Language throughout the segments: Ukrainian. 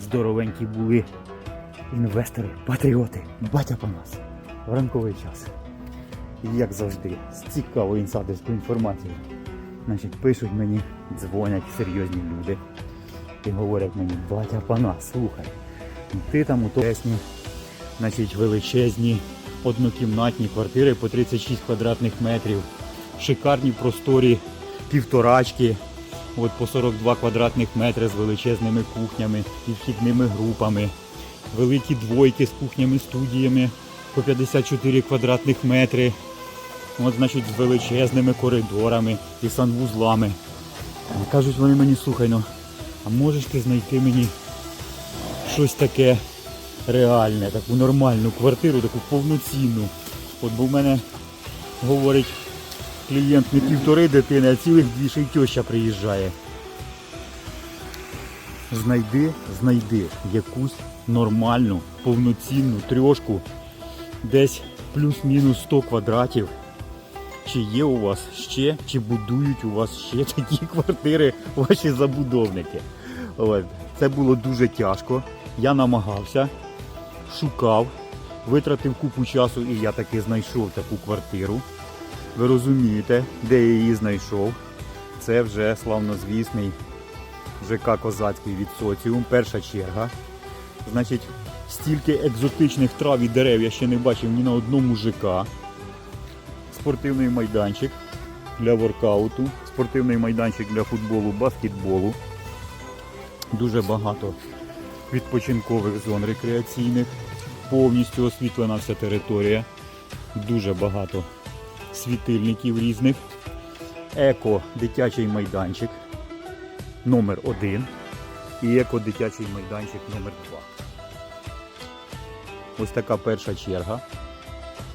здоровенькі були інвестори, патріоти, батя по нас. В ранковий час. І як завжди, з цікавою інсайдерською інформацією. Значить, пишуть мені, дзвонять серйозні люди і говорять мені, батя пана, слухай, ти там у Тесні, значить, величезні однокімнатні квартири по 36 квадратних метрів, шикарні просторі півторачки, от по 42 квадратних метри з величезними кухнями і вхідними групами, великі двойки з кухнями, студіями по 54 квадратних метри. От, значить, з величезними коридорами і санвузлами. Кажуть вони мені, слухай, ну, а можеш ти знайти мені щось таке реальне, таку нормальну квартиру, таку повноцінну. От бо в мене говорить клієнт не півтори дитини, а цілих дві ще й теща приїжджає. Знайди, знайди якусь нормальну, повноцінну трьошку, десь плюс-мінус 100 квадратів. Чи є у вас ще, чи будують у вас ще такі квартири ваші забудовники? Це було дуже тяжко. Я намагався, шукав, витратив купу часу і я таки знайшов таку квартиру. Ви розумієте, де я її знайшов. Це вже славнозвісний ЖК Козацький від соціум, перша черга. Значить, стільки екзотичних трав і дерев я ще не бачив ні на одному ЖК спортивний майданчик для воркауту, спортивний майданчик для футболу, баскетболу. Дуже багато відпочинкових зон рекреаційних, повністю освітлена вся територія, дуже багато світильників різних. Еко дитячий майданчик номер 1 і еко дитячий майданчик номер 2 Ось така перша черга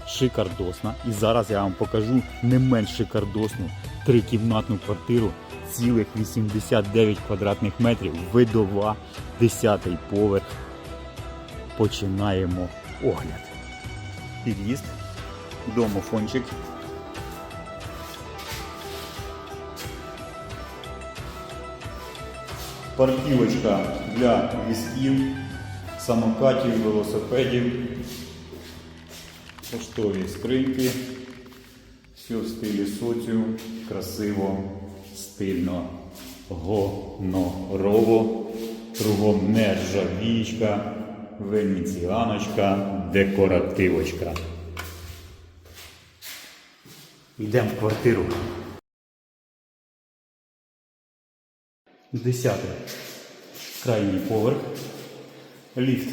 шикардосна. І зараз я вам покажу не менш шикардосну трикімнатну квартиру, цілих 89 квадратних метрів, видова, 10 поверх. Починаємо огляд. Під'їзд, домофончик. Парківочка для візків, самокатів, велосипедів поштові скриньки. Все в стилі соціум, красиво, стильно, гонорово, кругом нержавічка, венеціаночка, декоративочка. Йдемо в квартиру. Десятий. Крайній поверх. Ліфт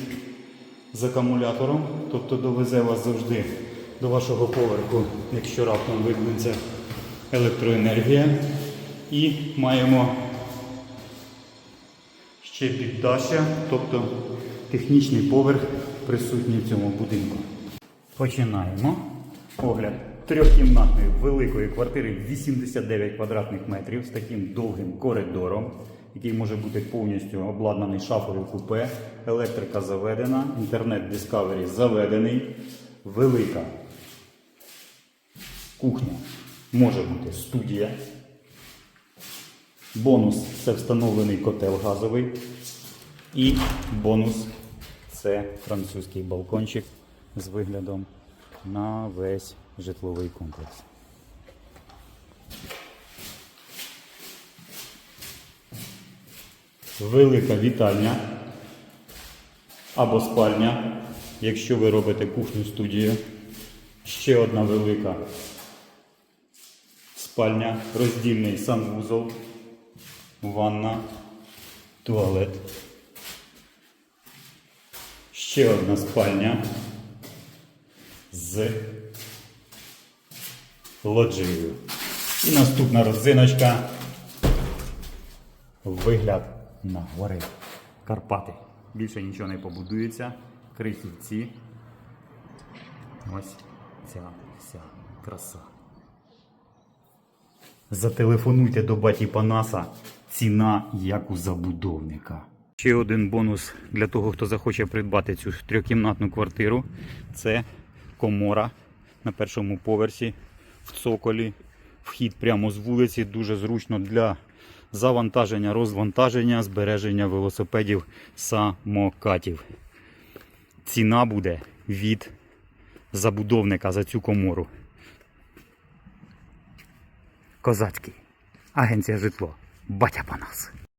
з акумулятором, тобто довезе вас завжди до вашого поверху, якщо раптом вимкнеться електроенергія. І маємо ще піддача, тобто технічний поверх присутній в цьому будинку. Починаємо. Огляд трьохкімнатної великої квартири 89 квадратних метрів з таким довгим коридором, який може бути повністю обладнаний шафою купе, електрика заведена, інтернет Discovery заведений, велика кухня може бути студія. Бонус це встановлений котел газовий. І бонус це французький балкончик з виглядом на весь житловий комплекс. Велика вітальня або спальня, якщо ви робите кухню студію. Ще одна велика спальня, роздільний санвузол, ванна, туалет. Ще одна спальня з лоджією. І наступна розиночка. Вигляд на гори Карпати. Більше нічого не побудується. Крихівці. Ось ця вся краса. Зателефонуйте до баті Панаса. Ціна як у забудовника. Ще один бонус для того, хто захоче придбати цю трьохкімнатну квартиру. Це комора на першому поверсі в цоколі. Вхід прямо з вулиці, дуже зручно для завантаження, розвантаження, збереження велосипедів, самокатів. Ціна буде від забудовника за цю комору. Козацький. Агенція житло. Батя по нас.